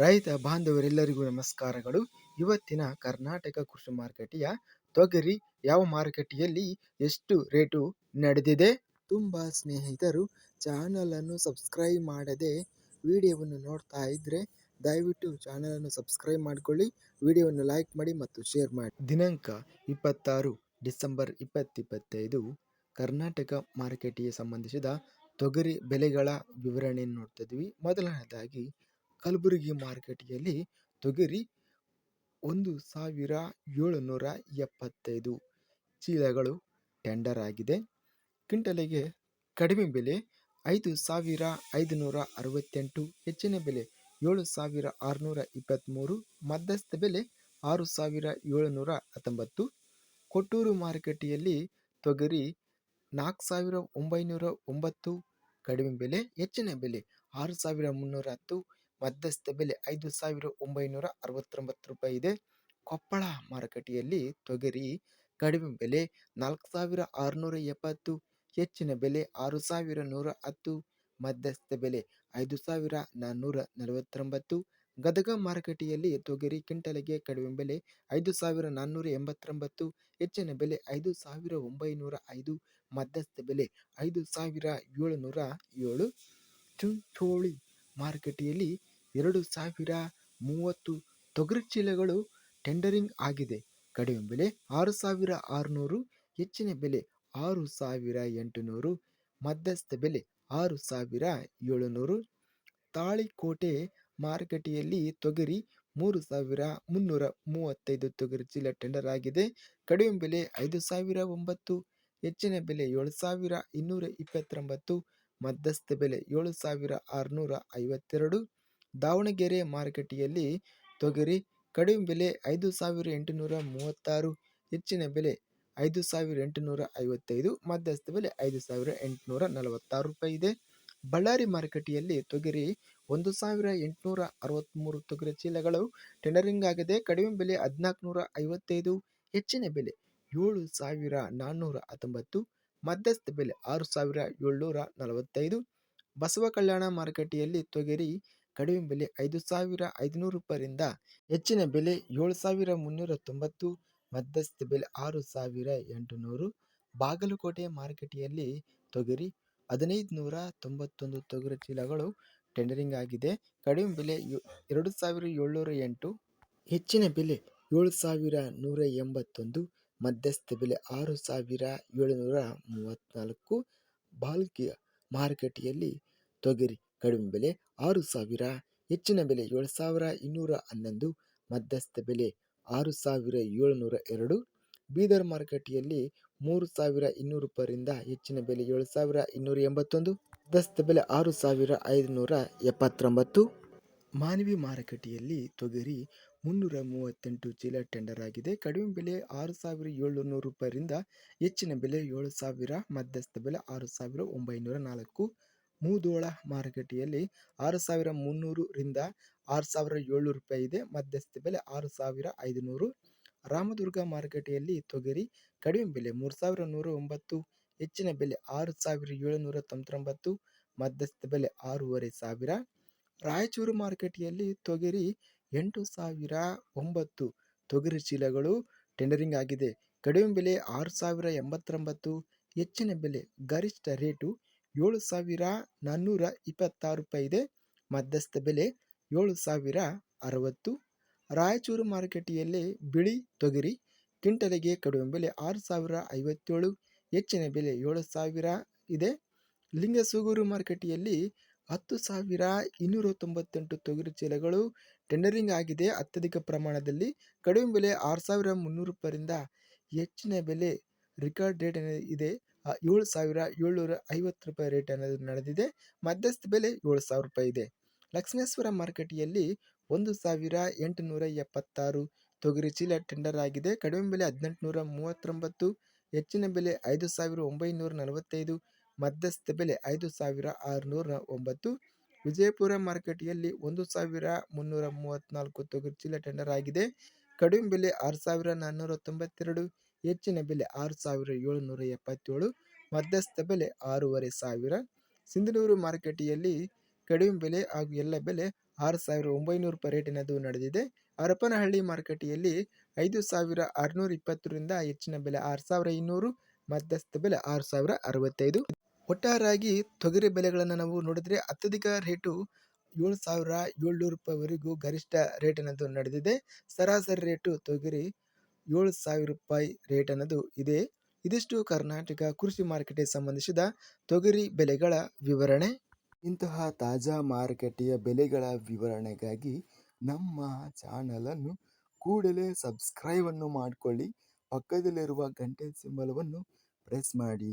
ರೈತ ಬಾಂಧವರೆಲ್ಲರಿಗೂ ನಮಸ್ಕಾರಗಳು. ಇವತ್ತಿನ ಕರ್ನಾಟಕ ಕೃಷಿ ಮಾರುಕಟ್ಟೆಯ ತೊಗರಿ ಯಾವ ಮಾರುಕಟ್ಟೆಯಲ್ಲಿ ಎಷ್ಟು ರೇಟು ನಡೆದಿದೆ? ತುಂಬ ಸ್ನೇಹಿತರು ಚಾನಲನ್ನು ಸಬ್ಸ್ಕ್ರೈಬ್ ಮಾಡದೆ ವಿಡಿಯೋವನ್ನು ನೋಡ್ತಾ ಇದ್ದರೆ ದಯವಿಟ್ಟು ಚಾನಲನ್ನು ಸಬ್ಸ್ಕ್ರೈಬ್ ಮಾಡಿಕೊಳ್ಳಿ. ವಿಡಿಯೋವನ್ನು ಲೈಕ್ ಮಾಡಿ ಮತ್ತು ಶೇರ್ ಮಾಡಿ. ದಿನಾಂಕ ಇಪ್ಪತ್ತಾರು ಡಿಸೆಂಬರ್ ಇಪ್ಪತ್ತಿಪ್ಪತ್ತೈದು. ಕರ್ನಾಟಕ ಮಾರುಕಟ್ಟೆಗೆ ಸಂಬಂಧಿಸಿದ ತೊಗರಿ ಬೆಲೆಗಳ ವಿವರಣೆಯನ್ನು ನೋಡ್ತಿದ್ವಿ ಮೊದಲನೇದಾಗಿ ಕಲಬುರಗಿ ಮಾರುಕಟ್ಟೆಯಲ್ಲಿ ತೊಗರಿ ಒಂದು ಸಾವಿರ ಏಳುನೂರ ಎಪ್ಪತ್ತೈದು. ಚೀಲಗಳು ಟೆಂಡರ್ ಆಗಿದೆ. ಕ್ವಿಂಟಲಿಗೆ ಕಡಿಮೆ ಬೆಲೆ ಐದು ಸಾವಿರ ಐದುನೂರ ಅರವತ್ತೆಂಟು. ಹೆಚ್ಚಿನ ಬೆಲೆ ಏಳು ಸಾವಿರ ಆರುನೂರ ಇಪ್ಪತ್ತ್ಮೂರು. ಮಧ್ಯಸ್ಥ ಬೆಲೆ ಆರು ಸಾವಿರ ಏಳುನೂರ ಹತ್ತೊಂಬತ್ತು. ಕೊಟ್ಟೂರು ಮಾರುಕಟ್ಟೆಯಲ್ಲಿ ತೊಗರಿ ನಾಲ್ಕು ಸಾವಿರ ಒಂಬೈನೂರ ಒಂಬತ್ತು. ಕಡಿಮೆ ಬೆಲೆ, ಹೆಚ್ಚಿನ ಬೆಲೆ ಆರು ಸಾವಿರ ಮುನ್ನೂರ ಹತ್ತು. ಮಧ್ಯಸ್ಥ ಬೆಲೆ ಐದು ಸಾವಿರ ಒಂಬೈನೂರ ಅರವತ್ತೊಂಬತ್ತು ರೂಪಾಯಿ ಇದೆ. ಕೊಪ್ಪಳ ಮಾರುಕಟ್ಟೆಯಲ್ಲಿ ತೊಗರಿ ಕಡಿಮೆ ಬೆಲೆ ನಾಲ್ಕು ಸಾವಿರ ಆರುನೂರ ಎಪ್ಪತ್ತು, ಹೆಚ್ಚಿನ ಬೆಲೆ ಆರು ಸಾವಿರ ನೂರ ಹತ್ತು, ಮಧ್ಯಸ್ಥ ಬೆಲೆ ಐದು ಸಾವಿರ ನಾನ್ನೂರ ನಲವತ್ತೊಂಬತ್ತು. ಗದಗ ಮಾರುಕಟ್ಟೆಯಲ್ಲಿ ತೊಗರಿ ಕಿಂಟಲಿಗೆ ಕಡಿಮೆ ಬೆಲೆ ಐದು ಸಾವಿರ ನಾನ್ನೂರ ಎಂಬತ್ತೊಂಬತ್ತು, ಹೆಚ್ಚಿನ ಬೆಲೆ ಐದು ಸಾವಿರ ಒಂಬೈನೂರ ಐದು, ಮಧ್ಯಸ್ಥ ಬೆಲೆ ಐದು ಸಾವಿರ ಏಳುನೂರ ಏಳು. ಚುಂಚೋಳಿ ಮಾರುಕಟ್ಟೆಯಲ್ಲಿ ಎರಡು ಸಾವಿರ ಮೂವತ್ತು ತೊಗರಿ ಚೀಲಗಳು ಟೆಂಡರಿಂಗ್ ಆಗಿದೆ. ಕಡಿಮೆ ಬೆಲೆ ಆರು ಸಾವಿರ ಆರುನೂರು, ಹೆಚ್ಚಿನ ಬೆಲೆ ಆರು ಸಾವಿರ ಎಂಟುನೂರು, ಮಧ್ಯಸ್ಥ ಬೆಲೆ ಆರು ಸಾವಿರ ಏಳುನೂರು. ತಾಳಿಕೋಟೆ ಮಾರುಕಟ್ಟೆಯಲ್ಲಿ ತೊಗರಿ ಮೂರು ಸಾವಿರ ಮುನ್ನೂರ ಮೂವತ್ತೈದು ತೊಗರಿ ಚೀಲ ಟೆಂಡರ್ ಆಗಿದೆ. ಕಡಿಮೆ ಬೆಲೆ ಐದು ಸಾವಿರ ಒಂಬತ್ತು, ಹೆಚ್ಚಿನ ಬೆಲೆ ಏಳು ಸಾವಿರ ಇನ್ನೂರ ಇಪ್ಪತ್ತೊಂಬತ್ತು. ಮಧ್ಯಸ್ಥ ಬೆಲೆ ಏಳು ಸಾವಿರ ಆರುನೂರ ಐವತ್ತೆರಡು ದಾವಣಗೆರೆ ಮಾರುಕಟ್ಟೆಯಲ್ಲಿ ತೊಗರಿ ಕಡಿಮೆ ಬೆಲೆ ಐದು ಸಾವಿರ ಎಂಟುನೂರ ಮೂವತ್ತಾರು ಹೆಚ್ಚಿನ ಬೆಲೆ ಐದು ಸಾವಿರ ಎಂಟುನೂರ ಐವತ್ತೈದು ಮಧ್ಯಸ್ಥ ಬೆಲೆ ಐದು ಸಾವಿರ ಎಂಟುನೂರ ನಲವತ್ತಾರು ರೂಪಾಯಿ ಇದೆ. ಬಳ್ಳಾರಿ ಮಾರುಕಟ್ಟೆಯಲ್ಲಿ ತೊಗರಿ ಒಂದು ಸಾವಿರ ಎಂಟುನೂರ ಅರವತ್ತ್ಮೂರು ತೊಗರಿ ಚೀಲಗಳು, ಟೆಂಡರಿಂಗ್ ಆಗಿದೆ. ಕಡಿಮೆ ಬೆಲೆ ಹದಿನಾಲ್ಕುನೂರ ಐವತ್ತೈದು ಹೆಚ್ಚಿನ ಬೆಲೆ ಏಳು ಸಾವಿರ ನಾನ್ನೂರ ಹತ್ತೊಂಬತ್ತು ಮಧ್ಯಸ್ಥ ಬೆಲೆ ಆರು ಸಾವಿರ ಏಳ್ನೂರ ನಲವತ್ತೈದು. ಬಸವ ಕಲ್ಯಾಣ ಮಾರುಕಟ್ಟೆಯಲ್ಲಿ ತೊಗರಿ ಕಡಿಮೆ ಬೆಲೆ ಐದು ಸಾವಿರ ಐದುನೂರು ರೂಪಾಯಿಂದ ಹೆಚ್ಚಿನ ಬೆಲೆ ಏಳು ಸಾವಿರ ಮುನ್ನೂರ ತೊಂಬತ್ತು ಮಧ್ಯಸ್ಥ ಬೆಲೆ ಆರು ಸಾವಿರ ಎಂಟುನೂರು. ಬಾಗಲಕೋಟೆ ಮಾರುಕಟ್ಟೆಯಲ್ಲಿ ತೊಗರಿ ಹದಿನೈದು ನೂರ ತೊಂಬತ್ತೊಂದು ತೊಗರಿ ಚೀಲಗಳು ಟೆಂಡರಿಂಗ್ ಆಗಿದೆ. ಕಡಿಮೆ ಬೆಲೆ ಎರಡು ಸಾವಿರ ಏಳ್ನೂರ ಎಂಟು ಹೆಚ್ಚಿನ ಬೆಲೆ ಏಳು ಸಾವಿರ ನೂರ ಎಂಬತ್ತೊಂದು ಮಧ್ಯಸ್ಥ ಬೆಲೆ ಆರು ಸಾವಿರ ಏಳುನೂರ ಮೂವತ್ತ್ನಾಲ್ಕು ಬಾಲ್ಕಿಯ ಮಾರುಕಟ್ಟೆಯಲ್ಲಿ ತೊಗರಿ ಕಡಿಮೆ ಬೆಲೆ ಆರು ಸಾವಿರ, ಹೆಚ್ಚಿನ ಬೆಲೆ ಏಳು ಸಾವಿರ ಇನ್ನೂರ ಹನ್ನೊಂದು. ಮಧ್ಯಸ್ಥ ಬೆಲೆ ಆರು ಸಾವಿರ ಏಳುನೂರ ಎರಡು. ಬೀದರ್ ಮಾರುಕಟ್ಟೆಯಲ್ಲಿ ಮೂರು ಸಾವಿರ ಇನ್ನೂರು ರೂಪಾಯಿಂದ ಹೆಚ್ಚಿನ ಬೆಲೆ ಏಳು ಸಾವಿರ ಇನ್ನೂರ ಎಂಬತ್ತೊಂದು. ಮಧ್ಯಸ್ಥ ಬೆಲೆ ಆರು ಸಾವಿರ ಐದುನೂರ ಎಪ್ಪತ್ತೊಂಬತ್ತು. ಮಾನವಿ ಮಾರುಕಟ್ಟೆಯಲ್ಲಿ ತೊಗರಿ ಮುನ್ನೂರ ಮೂವತ್ತೆಂಟು ಚೀಲ ಟೆಂಡರ್ ಆಗಿದೆ. ಕಡಿಮೆ ಬೆಲೆ ಆರು ಸಾವಿರ ಏಳುನೂರು ರೂಪಾಯಿಯಿಂದ ಹೆಚ್ಚಿನ ಬೆಲೆ ಏಳು ಸಾವಿರ, ಮಧ್ಯಸ್ಥ ಬೆಲೆ ಆರು ಸಾವಿರ ಒಂಬೈನೂರ ನಾಲ್ಕು. ಮೂದೋಳ ಮಾರುಕಟ್ಟೆಯಲ್ಲಿ ಆರು ಸಾವಿರ ಮುನ್ನೂರರಿಂದ ಆರು ಸಾವಿರ ಏಳ್ನೂರು ರೂಪಾಯಿ ಇದೆ. ಮಧ್ಯಸ್ಥ ಬೆಲೆ ಆರು ಸಾವಿರ ಐದುನೂರು. ರಾಮದುರ್ಗ ಮಾರುಕಟ್ಟೆಯಲ್ಲಿ ತೊಗರಿ ಕಡಿಮೆ ಬೆಲೆ ಮೂರು ಸಾವಿರ ನೂರ ಒಂಬತ್ತು, ಹೆಚ್ಚಿನ ಬೆಲೆ ಆರು ಸಾವಿರ ಏಳುನೂರ ತೊಂಬತ್ತೊಂಬತ್ತು, ಮಧ್ಯಸ್ಥ ಬೆಲೆ ಆರೂವರೆ ಸಾವಿರ. ರಾಯಚೂರು ಮಾರುಕಟ್ಟೆಯಲ್ಲಿ ತೊಗರಿ ಎಂಟು ಸಾವಿರ ಒಂಬತ್ತು. ತೊಗರಿ ಚೀಲಗಳು ಟೆಂಡರಿಂಗ್ ಆಗಿದೆ. ಕಡಿಮೆ ಬೆಲೆ ಆರು ಸಾವಿರ ಎಂಬತ್ತೊಂಬತ್ತು. ಹೆಚ್ಚಿನ ಬೆಲೆ ಗರಿಷ್ಠ ರೇಟು ಏಳು ಸಾವಿರ ನಾನ್ನೂರ ಇಪ್ಪತ್ತಾರು ರೂಪಾಯಿ ಇದೆ. ಮಧ್ಯಸ್ಥ ಬೆಲೆ ಏಳು ಸಾವಿರ ಅರವತ್ತು. ರಾಯಚೂರು ಮಾರುಕಟ್ಟೆಯಲ್ಲಿ ಬಿಳಿ ತೊಗರಿ ಕ್ವಿಂಟಲಿಗೆ ಕಡಿಮೆ ಬೆಲೆ ಆರು ಸಾವಿರ ಐವತ್ತೇಳು. ಹೆಚ್ಚಿನ ಬೆಲೆ ಏಳು ಸಾವಿರ ಇದೆ. ಲಿಂಗಸೂಗೂರು ಮಾರುಕಟ್ಟೆಯಲ್ಲಿ ಹತ್ತು ಸಾವಿರ ಇನ್ನೂರ ತೊಂಬತ್ತೆಂಟು ತೊಗರಿ ಚೀಲಗಳು ಟೆಂಡರಿಂಗ್ ಆಗಿದೆ. ಅತ್ಯಧಿಕ ಪ್ರಮಾಣದಲ್ಲಿ ಕಡಿಮೆ ಬೆಲೆ ಆರು ಸಾವಿರ ಮುನ್ನೂರು ರೂಪಾಯಿಂದ ಹೆಚ್ಚಿನ ಬೆಲೆ ರಿಕಾರ್ಡ್ ರೇಟ್ ಇದೆ. ಏಳು ಸಾವಿರ ಏಳ್ನೂರ ಐವತ್ತು ರೂಪಾಯಿ ರೇಟ್ ಅನ್ನೋದು ನಡೆದಿದೆ. ಮಧ್ಯಸ್ಥ ಬೆಲೆ ಏಳು ಸಾವಿರ ರೂಪಾಯಿ ಇದೆ. ಲಕ್ಷ್ಮೇಶ್ವರ ಮಾರುಕಟ್ಟೆಯಲ್ಲಿ ಒಂದು ಸಾವಿರ ಎಂಟುನೂರ ಎಪ್ಪತ್ತಾರು ತೊಗರಿ ಚೀಲ ಟೆಂಡರ್ ಆಗಿದೆ. ಕಡಿಮೆ ಬೆಲೆ ಹದಿನೆಂಟುನೂರ ಮೂವತ್ತೊಂಬತ್ತು ಹೆಚ್ಚಿನ ಬೆಲೆ ಐದು ಸಾವಿರ ಒಂಬೈನೂರ ನಲವತ್ತೈದು ಮಧ್ಯಸ್ಥ ಬೆಲೆ ಐದು ಸಾವಿರ ಆರುನೂರ ಒಂಬತ್ತು. ವಿಜಯಪುರ ಮಾರುಕಟ್ಟೆಯಲ್ಲಿ ಒಂದು ಸಾವಿರ ಮುನ್ನೂರ ಮೂವತ್ತ್ನಾಲ್ಕು ತೊಗರಿ ಚೀಲ ಟೆಂಡರ್ ಆಗಿದೆ. ಕಡಿಮೆ ಬೆಲೆ ಆರು ಸಾವಿರ ನಾನ್ನೂರ ತೊಂಬತ್ತೆರಡು, ಹೆಚ್ಚಿನ ಬೆಲೆ ಆರು ಸಾವಿರ ಏಳುನೂರ ಎಪ್ಪತ್ತೇಳು, ಮಧ್ಯಸ್ಥ ಬೆಲೆ ಆರೂವರೆ ಸಾವಿರ. ಸಿಂಧನೂರು ಮಾರುಕಟ್ಟೆಯಲ್ಲಿ ಕಡಿಮೆ ಬೆಲೆ ಹಾಗೂ ಎಲ್ಲ ಬೆಲೆ ಆರು ಸಾವಿರ ಒಂಬೈನೂರು ರೂಪಾಯಿ ರೇಟಿನದು ನಡೆದಿದೆ. ಹರಪನಹಳ್ಳಿ ಮಾರುಕಟ್ಟೆಯಲ್ಲಿ ಐದು ಸಾವಿರ ಆರುನೂರ ಇಪ್ಪತ್ತರಿಂದ ಹೆಚ್ಚಿನ ಬೆಲೆ ಆರು ಸಾವಿರ ಇನ್ನೂರು, ಮಧ್ಯಸ್ಥ ಬೆಲೆ ಆರು ಸಾವಿರ ಅರವತ್ತೈದು. ಒಟ್ಟಾರೆಯಾಗಿ ತೊಗರಿ ಬೆಲೆಗಳನ್ನು ನಾವು ನೋಡಿದ್ರೆ ಅತ್ಯಧಿಕ ರೇಟು ಏಳು ಸಾವಿರ ಏಳ್ನೂರು ರೂಪಾಯಿವರೆಗೂ ಗರಿಷ್ಠ ರೇಟಿನದು ನಡೆದಿದೆ. ಸರಾಸರಿ ರೇಟು ತೊಗರಿ ಏಳು ಸಾವಿರ ರೂಪಾಯಿ ರೇಟ್ ಅನ್ನೋದು ಇದೆ. ಇದಿಷ್ಟು ಕರ್ನಾಟಕ ಕೃಷಿ ಮಾರುಕಟ್ಟೆಗೆ ಸಂಬಂಧಿಸಿದ ತೊಗರಿ ಬೆಲೆಗಳ ವಿವರಣೆ. ಇಂತಹ ತಾಜಾ ಮಾರುಕಟ್ಟೆಯ ಬೆಲೆಗಳ ವಿವರಣೆಗಾಗಿ ನಮ್ಮ ಚಾನಲನ್ನು ಕೂಡಲೇ ಸಬ್ಸ್ಕ್ರೈಬನ್ನು ಮಾಡಿಕೊಳ್ಳಿ. ಪಕ್ಕದಲ್ಲಿರುವ ಗಂಟೆ ಸಿಂಬಲವನ್ನು ಪ್ರೆಸ್ ಮಾಡಿ.